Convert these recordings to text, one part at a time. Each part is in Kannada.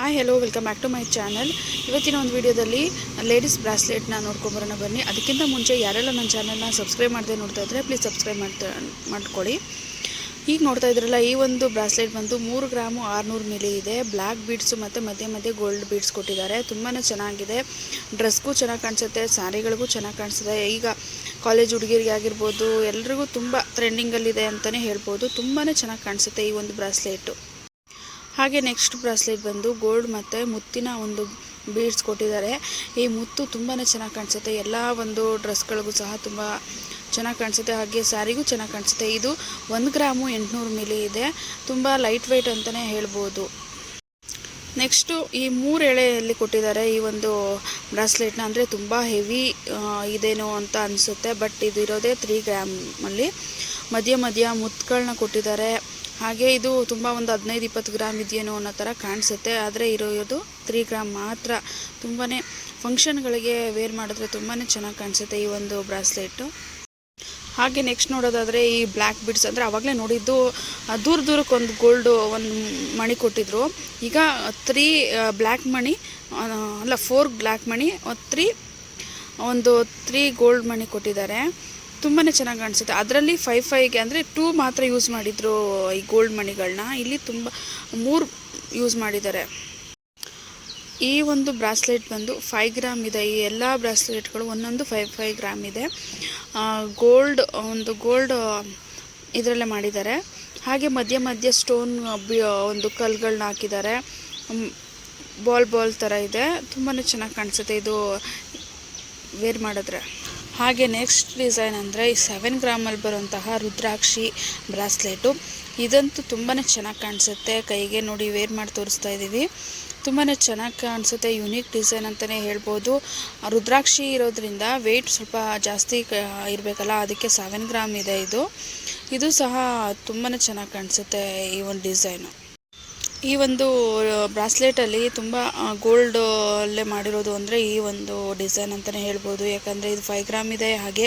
Hi hello welcome back to my channel ಇವತ್ತಿನ ಒಂದು ವೀಡಿಯೋದಲ್ಲಿ ಲೇಡೀಸ್ ಬ್ರಾಸ್ಲೆಟ್ನ ನೋಡ್ಕೊಂಬರೋಣ ಬನ್ನಿ. ಅದಕ್ಕಿಂತ ಮುಂಚೆ ಯಾರೆಲ್ಲ ನನ್ನ ಚಾನಲ್ನ ಸಬ್ಸ್ಕ್ರೈಬ್ ಮಾಡದೆ ನೋಡ್ತಾ ಇದ್ದರೆ ಪ್ಲೀಸ್ ಸಬ್ಸ್ಕ್ರೈಬ್ ಮಾಡ್ತಾ ಮಾಡ್ಕೊಳ್ಳಿ ಈಗ ನೋಡ್ತಾ ಇದ್ರಲ್ಲ, ಈ ಒಂದು ಬ್ರಾಸ್ಲೆಟ್ ಬಂದು ಮೂರು ಗ್ರಾಮು ಆರುನೂರು ಮಿಲಿ ಇದೆ. ಬ್ಲ್ಯಾಕ್ ಬೀಡ್ಸು ಮತ್ತು ಮಧ್ಯ ಮಧ್ಯೆ ಗೋಲ್ಡ್ ಬೀಡ್ಸ್ ಕೊಟ್ಟಿದ್ದಾರೆ. ತುಂಬಾ ಚೆನ್ನಾಗಿದೆ. ಡ್ರೆಸ್ಗೂ ಚೆನ್ನಾಗಿ ಕಾಣಿಸುತ್ತೆ ಸ್ಯಾರಿಗಳಿಗೂ ಚೆನ್ನಾಗಿ ಕಾಣಿಸುತ್ತೆ. ಈಗ ಕಾಲೇಜ್ ಹುಡುಗಿರಿಗೆ ಆಗಿರ್ಬೋದು ಎಲ್ರಿಗೂ ತುಂಬ ಟ್ರೆಂಡಿಂಗಲ್ಲಿದೆ ಅಂತಲೇ ಹೇಳ್ಬೋದು. ತುಂಬಾ ಚೆನ್ನಾಗಿ ಕಾಣಿಸುತ್ತೆ ಈ ಒಂದು ಬ್ರಾಸ್ಲೆಟು ಹಾಗೆ ನೆಕ್ಸ್ಟ್ ಬ್ರಾಸ್ಲೆಟ್ ಬಂದು ಗೋಲ್ಡ್ ಮತ್ತು ಮುತ್ತಿನ ಒಂದು ಬೀಡ್ಸ್ ಕೊಟ್ಟಿದ್ದಾರೆ. ಈ ಮುತ್ತು ತುಂಬಾ ಚೆನ್ನಾಗಿ ಕಾಣಿಸುತ್ತೆ. ಎಲ್ಲ ಒಂದು ಡ್ರೆಸ್ಗಳಿಗೂ ಸಹ ತುಂಬ ಚೆನ್ನಾಗಿ ಕಾಣಿಸುತ್ತೆ. ಹಾಗೆ ಸ್ಯಾರಿಗೂ ಚೆನ್ನಾಗಿ ಕಾಣಿಸುತ್ತೆ. ಇದು ಒಂದು ಗ್ರಾಮು ಎಂಟುನೂರು ಮಿಲಿ ಇದೆ. ತುಂಬ ಲೈಟ್ ವೆಯ್ಟ್ ಅಂತಲೇ ಹೇಳ್ಬೋದು. ನೆಕ್ಸ್ಟು ಈ ಮೂರು ಎಳೆಯಲ್ಲಿ ಕೊಟ್ಟಿದ್ದಾರೆ ಈ ಒಂದು ಬ್ರಾಸ್ಲೆಟ್ನ ಅಂದರೆ ತುಂಬ ಹೆವಿ ಇದೇನೋ ಅಂತ ಅನಿಸುತ್ತೆ. ಬಟ್ ಇದು ಇರೋದೇ ತ್ರೀ ಗ್ರಾಮಲ್ಲಿ ಮಧ್ಯ ಮಧ್ಯ ಮುತ್ತುಗಳನ್ನ ಕೊಟ್ಟಿದ್ದಾರೆ. ಹಾಗೆ ಇದು ತುಂಬ ಒಂದು ಹದಿನೈದು ಇಪ್ಪತ್ತು ಗ್ರಾಮ್ ಇದೆಯೇನೋ ಅನ್ನೋ ಥರ ಕಾಣಿಸುತ್ತೆ. ಆದರೆ ಇರೋದು ತ್ರೀ ಗ್ರಾಮ್ ಮಾತ್ರ. ತುಂಬಾ ಫಂಕ್ಷನ್ಗಳಿಗೆ ವೇರ್ ಮಾಡಿದ್ರೆ ತುಂಬಾ ಚೆನ್ನಾಗಿ ಕಾಣಿಸುತ್ತೆ ಈ ಒಂದು ಬ್ರಾಸ್ಲೆಟು. ಹಾಗೆ ನೆಕ್ಸ್ಟ್ ನೋಡೋದಾದರೆ ಈ ಬ್ಲ್ಯಾಕ್ ಬಿಡ್ಸ್ ಅಂದರೆ ಆವಾಗಲೇ ನೋಡಿದ್ದು ದೂರ ದೂರಕ್ಕೆ ಒಂದು ಗೋಲ್ಡು ಒಂದು ಮಣಿ ಕೊಟ್ಟಿದ್ರು. ಈಗ ತ್ರೀ ಬ್ಲ್ಯಾಕ್ ಮಣಿ ಅಲ್ಲ ಫೋರ್ ಬ್ಲ್ಯಾಕ್ ಮಣಿ ತ್ರೀ ಒಂದು ತ್ರೀ ಗೋಲ್ಡ್ ಮಣಿ ಕೊಟ್ಟಿದ್ದಾರೆ. ತುಂಬಾ ಚೆನ್ನಾಗಿ ಕಾಣಿಸುತ್ತೆ. ಅದರಲ್ಲಿ ಫೈವ್ ಫೈವ್ಗೆ ಅಂದರೆ ಟೂ ಮಾತ್ರ ಯೂಸ್ ಮಾಡಿದ್ರು ಈ ಗೋಲ್ಡ್ ಮಣಿಗಳನ್ನ ಇಲ್ಲಿ ತುಂಬ ಮೂರು ಯೂಸ್ ಮಾಡಿದ್ದಾರೆ. ಈ ಒಂದು ಬ್ರಾಸ್ಲೆಟ್ ಬಂದು ಫೈವ್ ಗ್ರಾಮ್ ಇದೆ. ಈ ಎಲ್ಲ ಬ್ರಾಸ್ಲೆಟ್ಗಳು ಒಂದೊಂದು ಫೈವ್ ಫೈವ್ ಗ್ರಾಮ್ ಇದೆ. ಗೋಲ್ಡ್ ಒಂದು ಗೋಲ್ಡ್ ಇದರಲ್ಲೇ ಮಾಡಿದ್ದಾರೆ. ಹಾಗೆ ಮಧ್ಯ ಮಧ್ಯ ಸ್ಟೋನ್ ಒಂದು ಕಲ್ಗಳನ್ನ ಹಾಕಿದ್ದಾರೆ. ಬಾಲ್ ಬಾಲ್ ಥರ ಇದೆ. ತುಂಬಾ ಚೆನ್ನಾಗಿ ಕಾಣಿಸುತ್ತೆ. ಇದು ವೇರ್ ಮಾಡಿದ್ರೆ. ಹಾಗೆ ನೆಕ್ಸ್ಟ್ ಡಿಸೈನ್ ಅಂದರೆ ಈ ಸೆವೆನ್ ಗ್ರಾಮಲ್ಲಿ ಬರುವಂತಹ ರುದ್ರಾಕ್ಷಿ ಬ್ರಾಸ್ಲೆಟು. ಇದಂತೂ ತುಂಬಾ ಚೆನ್ನಾಗಿ ಕಾಣಿಸುತ್ತೆ. ಕೈಗೆ ನೋಡಿ ವೇರ್ ಮಾಡಿ ತೋರಿಸ್ತಾ ಇದ್ದೀವಿ ತುಂಬಾ ಚೆನ್ನಾಗಿ ಕಾಣಿಸುತ್ತೆ. ಯುನೀಕ್ ಡಿಸೈನ್ ಅಂತಲೇ ಹೇಳ್ಬೋದು. ರುದ್ರಾಕ್ಷಿ ಇರೋದ್ರಿಂದ ವೆಯ್ಟ್ ಸ್ವಲ್ಪ ಜಾಸ್ತಿ ಇರಬೇಕಲ್ಲ, ಅದಕ್ಕೆ ಸೆವೆನ್ ಗ್ರಾಮ್ ಇದೆ ಇದು. ಇದು ಸಹ ತುಂಬಾ ಚೆನ್ನಾಗಿ ಕಾಣಿಸುತ್ತೆ ಈ ಒಂದು ಡಿಸೈನು ಈ ಒಂದು ಬ್ರಾಸ್ಲೆಟಲ್ಲಿ ತುಂಬ ಗೋಲ್ಡ್ ಅಲ್ಲೇ ಮಾಡಿರೋದು ಅಂದರೆ ಈ ಒಂದು ಡಿಸೈನ್ ಅಂತಲೇ ಹೇಳ್ಬೋದು. ಯಾಕಂದರೆ ಇದು ಫೈವ್ ಗ್ರಾಮ್ ಇದೆ, ಹಾಗೆ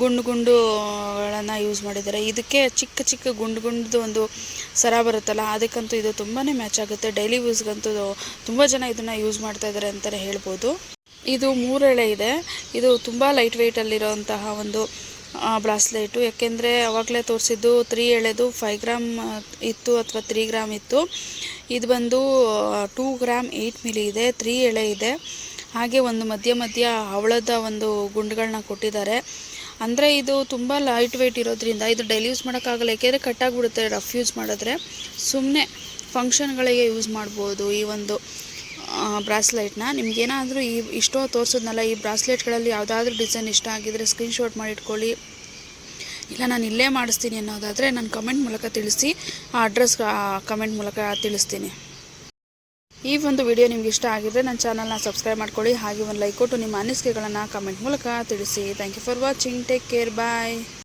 ಗುಂಡು ಗುಂಡುಗಳನ್ನು ಯೂಸ್ ಮಾಡಿದ್ದಾರೆ. ಇದಕ್ಕೆ ಚಿಕ್ಕ ಚಿಕ್ಕ ಗುಂಡು ಗುಂಡದ ಒಂದು ಸರ ಬರುತ್ತಲ್ಲ, ಅದಕ್ಕಂತೂ ಇದು ತುಂಬಾ ಮ್ಯಾಚ್ ಆಗುತ್ತೆ. ಡೈಲಿ ಯೂಸ್ಗಂತೂ ತುಂಬ ಜನ ಇದನ್ನು ಯೂಸ್ ಮಾಡ್ತಾ ಇದ್ದಾರೆ ಅಂತಲೇ ಹೇಳ್ಬೋದು. ಇದು ಮೂರೆಳೆ ಇದೆ. ಇದು ತುಂಬ ಲೈಟ್ ವೆಯ್ಟಲ್ಲಿರೋಂತಹ ಒಂದು ಬ್ರಾಸ್ಲೆಟು. ಯಾಕೆಂದರೆ ಅವಾಗಲೇ ತೋರಿಸಿದ್ದು ತ್ರೀ ಎಳೆದು ಫೈವ್ ಗ್ರಾಮ್ ಇತ್ತು ಅಥವಾ ತ್ರೀ ಗ್ರಾಮ್ ಇತ್ತು. ಇದು ಬಂದು ಟೂ ಗ್ರಾಮ್ ಏಯ್ಟ್ ಮಿಲಿ ಇದೆ ತ್ರೀ ಎಳೆ ಇದೆ. ಹಾಗೆ ಒಂದು ಮಧ್ಯ ಮಧ್ಯ ಹವಳದ ಒಂದು ಗುಂಡುಗಳನ್ನ ಕೊಟ್ಟಿದ್ದಾರೆ. ಅಂದರೆ ಇದು ತುಂಬ ಲೈಟ್ ವೆಯ್ಟ್ ಇರೋದ್ರಿಂದ ಇದು ಡೈಲಿ ಯೂಸ್ ಮಾಡೋಕ್ಕಾಗಲ್ಲ ಏಕೆಂದರೆ ಕಟ್ಟಾಗಿಬಿಡುತ್ತೆ ರಫ್ ಯೂಸ್ ಮಾಡಿದ್ರೆ. ಸುಮ್ಮನೆ ಫಂಕ್ಷನ್ಗಳಿಗೆ ಯೂಸ್ ಮಾಡ್ಬೋದು ಈ ಒಂದು. ಬ್ರಾಸ್ಲೈಟ್ನ. ನಿಮ್ಗೇನಾದರೂ ಈ ಇಷ್ಟೋ ತೋರಿಸೋದ್ನಲ್ಲ, ಈ ಬ್ರಾಸ್ಲೆಟ್ಗಳಲ್ಲಿ ಯಾವುದಾದ್ರೂ ಡಿಸೈನ್ ಇಷ್ಟ ಆಗಿದ್ದರೆ ಸ್ಕ್ರೀನ್ಶಾಟ್ ಮಾಡಿ ಇಟ್ಕೊಳ್ಳಿ ಇಲ್ಲ, ನಾನು ಇಲ್ಲೇ ಮಾಡಿಸ್ತೀನಿ ಅನ್ನೋದಾದರೆ ನಾನು ಕಮೆಂಟ್ ಮೂಲಕ ತಿಳಿಸಿ, ಆ ಅಡ್ರೆಸ್ ಕಮೆಂಟ್ ಮೂಲಕ ತಿಳಿಸ್ತೀನಿ. ಈ ಒಂದು ವಿಡಿಯೋ ನಿಮ್ಗೆ ಇಷ್ಟ ಆಗಿದ್ರೆ ನನ್ನ ಚಾನಲ್ನ ಸಬ್ಸ್ಕ್ರೈಬ್ ಮಾಡ್ಕೊಳ್ಳಿ, ಹಾಗೆ ಒಂದು ಲೈಕ್ ಕೊಟ್ಟು ನಿಮ್ಮ ಅನಿಸಿಕೆಗಳನ್ನು ಕಮೆಂಟ್ ಮೂಲಕ ತಿಳಿಸಿ. Thank you for watching take care bye